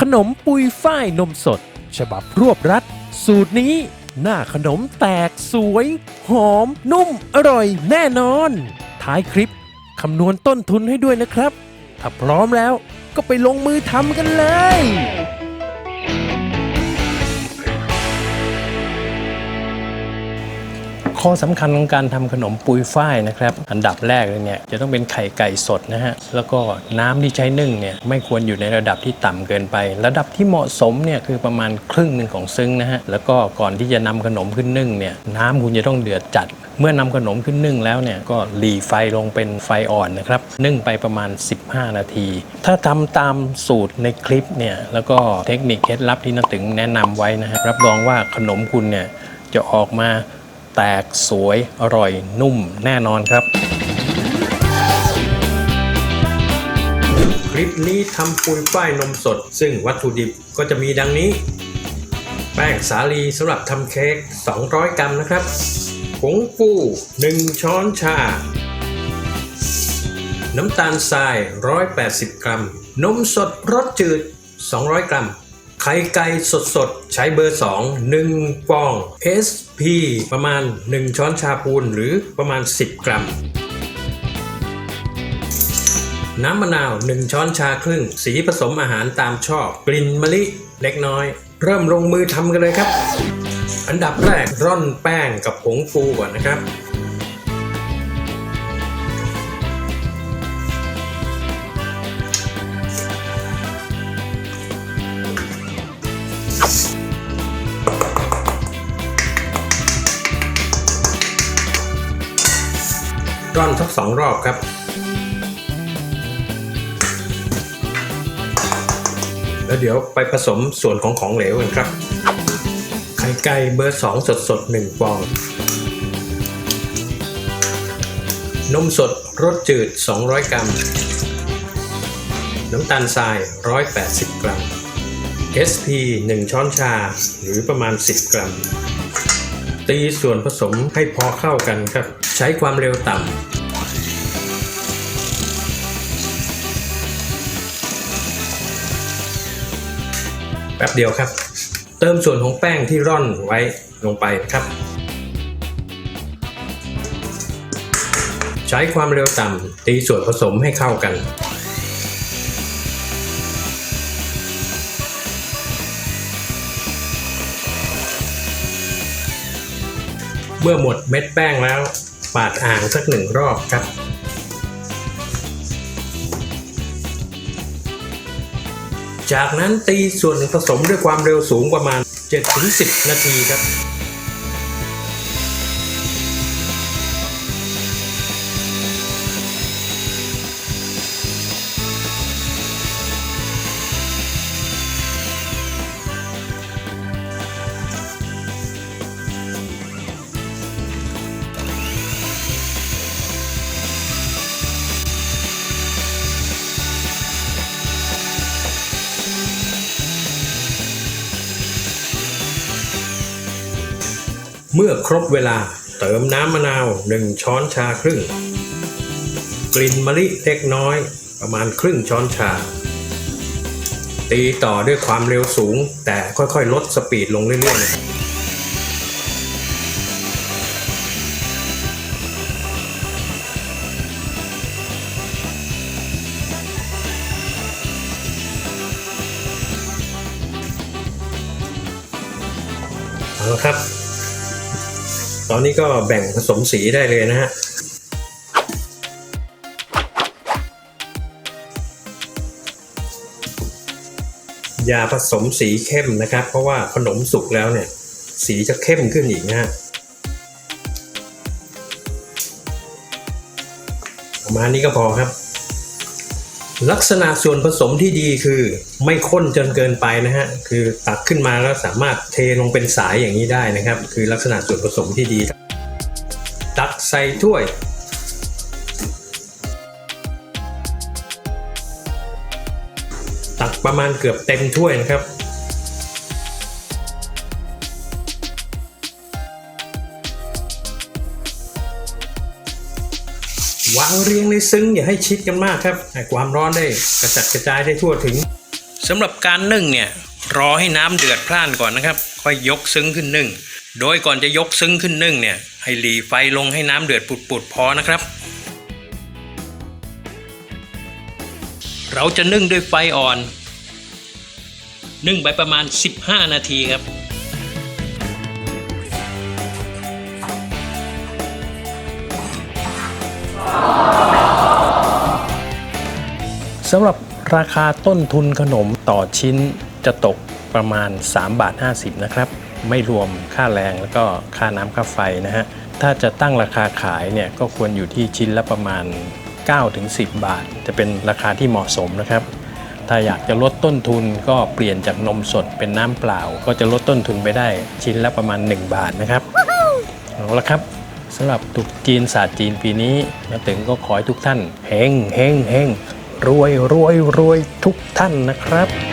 ขนมปุยฝ้ายนมสด ฉบับรวบรัด สูตรนี้ หน้าขนมแตกสวย หอม นุ่ม อร่อยแน่นอน ท้ายคลิปคำนวณต้นทุนให้ด้วยนะครับ ถ้าพร้อมแล้วก็ไปลงมือทำกันเลย ข้อสำคัญของการทำขนมปุยฝ้ายนะครับ อันดับแรกเลยเนี่ยจะต้องเป็นไข่ไก่สดนะฮะ แล้วก็น้ำที่ใช้นึ่งเนี่ยไม่ควรอยู่ในระดับที่ต่ำเกินไป ระดับที่เหมาะสมเนี่ยคือประมาณครึ่งหนึ่งของซึ้งนะฮะ แล้วก็ก่อนที่จะนำขนมขึ้นนึ่งเนี่ยน้ำคุณจะต้องเดือดจัด เมื่อนำขนมขึ้นนึ่งแล้วเนี่ยก็หลีไฟลงเป็นไฟอ่อนนะครับ นึ่งไปประมาณ 15 นาที ถ้าทำตามสูตรในคลิปเนี่ยแล้วก็เทคนิคเคล็ดลับที่นาตึงแนะนำไว้นะฮะรับรองว่าขนมคุณเนี่ยจะออกมา แตกสวยอร่อยนุ่มแน่นอนครับ คลิปนี้ทำปุยฝ้ายนมสด ซึ่งวัตถุดิบก็จะมีดังนี้ แป้งสาลีสำหรับทำเค้ก 200 กรัมนะครับผงฟู 1 ช้อนชา น้ำตาลทราย 180 กรัม นมสดรสจืด 200 กรัม ไข่ไก่สดๆใช้เบอร์ 2 1ฟอง SP ประมาณ 1 ช้อนชาปูนหรือประมาณ 10 กรัม น้ำมะนาว 1 ช้อนชาครึ่ง สีผสมอาหารตามชอบ กลิ่นมะลิเล็กน้อย เริ่มลงมือทำกันเลยครับ อันดับแรกร่อนแป้งกับผงฟูก่อนนะครับ ร่อนสักสองรอบครับ แล้วเดี๋ยวไปผสมส่วนของของเหลวกันครับ ไข่ไก่เบอร์2สดสดๆ1ฟอง นมสดรสจืด 200 กรัม น้ำตาลทราย 180 กรัม SP 1 ช้อนชาหรือประมาณ 10 กรัม ตีส่วนผสมให้พอเข้ากันครับ ใช้ความเร็วต่ำ ป๊บเดียวครับ เติมส่วนของแป้งที่ร่อนไว้ลงไปครับ ใช้ความเร็วต่ำตีส่วนผสมให้เข้ากัน เมื่อหมดเม็ดแป้งแล้วปาดอ่างสักหนึ่งรอบครับ จากนั้นตีส่วนผสมด้วยความเร็วสูงประมาณ 7-10 นาทีครับ เมื่อครบเวลาเติมน้ำมะนาว 1 ช้อนชาครึ่ง กลิ่นมะลิเล็กน้อยประมาณครึ่งช้อนชา ตีต่อด้วยความเร็วสูง แต่ค่อยๆ ลดสปีดลงเรื่อยๆเอาละครับ ตอนนี้ก็แบ่งผสมสีได้เลยนะฮะอย่าผสมสีเข้มนะครับ เพราะว่าขนมสุกแล้วเนี่ย สีจะเข้มขึ้นอีกนะฮะประมาณนี้ก็พอครับ ลักษณะส่วนผสมที่ดีคือไม่ข้นจนเกินไปนะฮะ คือตักขึ้นมาแล้วสามารถเทลงเป็นสายอย่างนี้ได้นะครับ คือลักษณะส่วนผสมที่ดี ตักใส่ถ้วย ตักประมาณเกือบเต็มถ้วยนะครับ วางเรียงในซึ้งอย่าให้ชิดกันมากครับให้ความร้อนได้กระจัดกระจายได้ทั่วถึงสำหรับการนึ่งเนี่ยรอให้น้ำเดือดพล่านก่อนนะครับ ค่อยยกซึ้งขึ้นนึ่ง โดยก่อนจะยกซึ้งขึ้นนึ่งเนี่ยให้หลีไฟลงให้น้ำเดือดปุดๆพอนะครับ เราจะนึ่งด้วยไฟอ่อน นึ่งไปประมาณ 15 นาทีครับ สำหรับราคาต้นทุนขนมต่อชิ้นจะตกประมาณ 3 บาท 50 นะครับ ไม่รวมค่าแรงแล้วก็ค่าน้ำค่าไฟนะฮะ ถ้าจะตั้งราคาขายเนี่ยก็ควรอยู่ที่ชิ้นละประมาณ 9-10 บาท จะเป็นราคาที่เหมาะสมนะครับ ถ้าอยากจะลดต้นทุนก็เปลี่ยนจากนมสดเป็นน้ำเปล่า ก็จะลดต้นทุนไปได้ชิ้นละประมาณ 1 บาทนะครับเอาละครับสำหรับตรุษจีนศาสตร์จีนปีนี้นาตึงก็ขอให้ทุกท่านเฮงเฮงเฮง รวยรวยรวยทุกท่านนะครับ